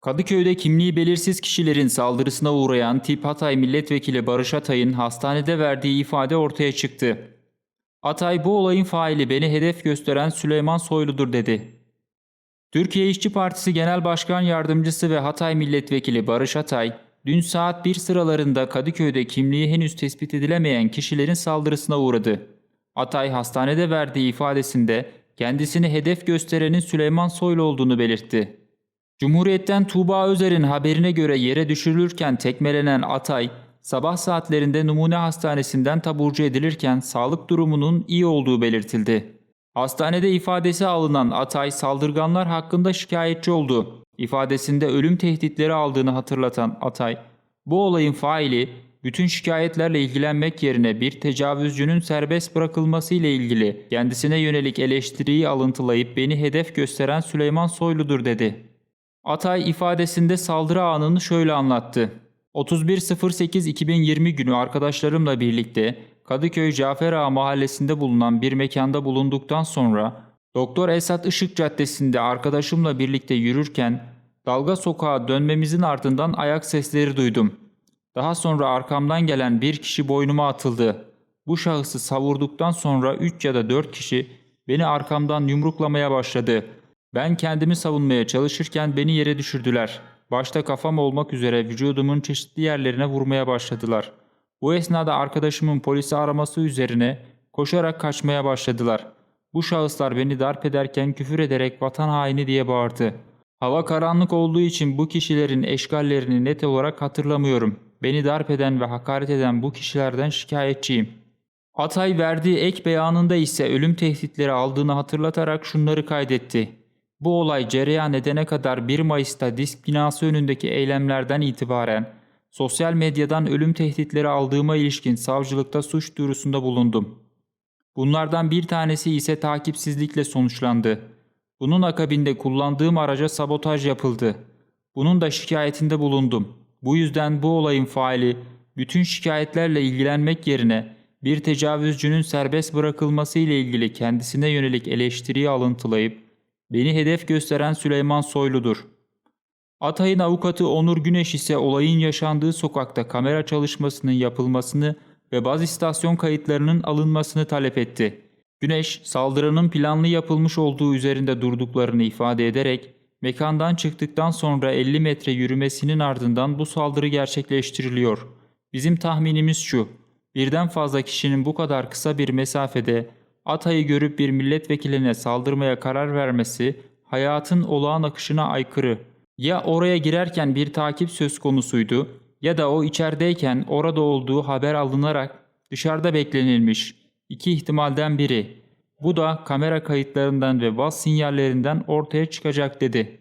Kadıköy'de kimliği belirsiz kişilerin saldırısına uğrayan Tip Hatay Milletvekili Barış Atay'ın hastanede verdiği ifade ortaya çıktı. Atay bu olayın faili beni hedef gösteren Süleyman Soylu'dur dedi. Türkiye İşçi Partisi Genel Başkan Yardımcısı ve Hatay Milletvekili Barış Atay, dün saat 1 sıralarında Kadıköy'de kimliği henüz tespit edilemeyen kişilerin saldırısına uğradı. Atay hastanede verdiği ifadesinde kendisini hedef gösterenin Süleyman Soylu olduğunu belirtti. Cumhuriyet'ten Tuğba Özer'in haberine göre yere düşürülürken tekmelenen Atay, sabah saatlerinde numune hastanesinden taburcu edilirken sağlık durumunun iyi olduğu belirtildi. Hastanede ifadesi alınan Atay saldırganlar hakkında şikayetçi oldu. İfadesinde ölüm tehditleri aldığını hatırlatan Atay, bu olayın faili bütün şikayetlerle ilgilenmek yerine bir tecavüzcünün serbest bırakılması ile ilgili kendisine yönelik eleştiriyi alıntılayıp beni hedef gösteren Süleyman Soylu'dur dedi. Atay ifadesinde saldırı anını şöyle anlattı. 31.08.2020 günü arkadaşlarımla birlikte Kadıköy Cafer Ağa mahallesinde bulunan bir mekanda bulunduktan sonra Doktor Esat Işık Caddesi'nde arkadaşımla birlikte yürürken Dalga Sokağa dönmemizin ardından ayak sesleri duydum. Daha sonra arkamdan gelen bir kişi boynuma atıldı. Bu şahısı savurduktan sonra 3 ya da 4 kişi beni arkamdan yumruklamaya başladı. Ben kendimi savunmaya çalışırken beni yere düşürdüler. Başta kafam olmak üzere vücudumun çeşitli yerlerine vurmaya başladılar. Bu esnada arkadaşımın polisi araması üzerine koşarak kaçmaya başladılar. Bu şahıslar beni darp ederken küfür ederek vatan haini diye bağırdı. Hava karanlık olduğu için bu kişilerin eşgallerini net olarak hatırlamıyorum. Beni darp eden ve hakaret eden bu kişilerden şikayetçiyim. Atay verdiği ek beyanında ise ölüm tehditleri aldığını hatırlatarak şunları kaydetti. Bu olay cereyan edene kadar 1 Mayıs'ta disk binası önündeki eylemlerden itibaren sosyal medyadan ölüm tehditleri aldığıma ilişkin savcılıkta suç duyurusunda bulundum. Bunlardan bir tanesi ise takipsizlikle sonuçlandı. Bunun akabinde kullandığım araca sabotaj yapıldı. Bunun da şikayetinde bulundum. Bu yüzden bu olayın faili bütün şikayetlerle ilgilenmek yerine bir tecavüzcünün serbest bırakılması ile ilgili kendisine yönelik eleştiriyi alıntılayıp beni hedef gösteren Süleyman Soylu'dur. Atay'ın avukatı Onur Güneş ise olayın yaşandığı sokakta kamera çalışmasının yapılmasını ve baz istasyon kayıtlarının alınmasını talep etti. Güneş, saldırının planlı yapılmış olduğu üzerinde durduklarını ifade ederek, mekandan çıktıktan sonra 50 metre yürümesinin ardından bu saldırı gerçekleştiriliyor. Bizim tahminimiz şu, birden fazla kişinin bu kadar kısa bir mesafede Atay'ı görüp bir milletvekiline saldırmaya karar vermesi hayatın olağan akışına aykırı. Ya oraya girerken bir takip söz konusuydu ya da o içerideyken orada olduğu haber alınarak dışarıda beklenilmiş. İki ihtimalden biri. Bu da kamera kayıtlarından ve baz sinyallerinden ortaya çıkacak dedi.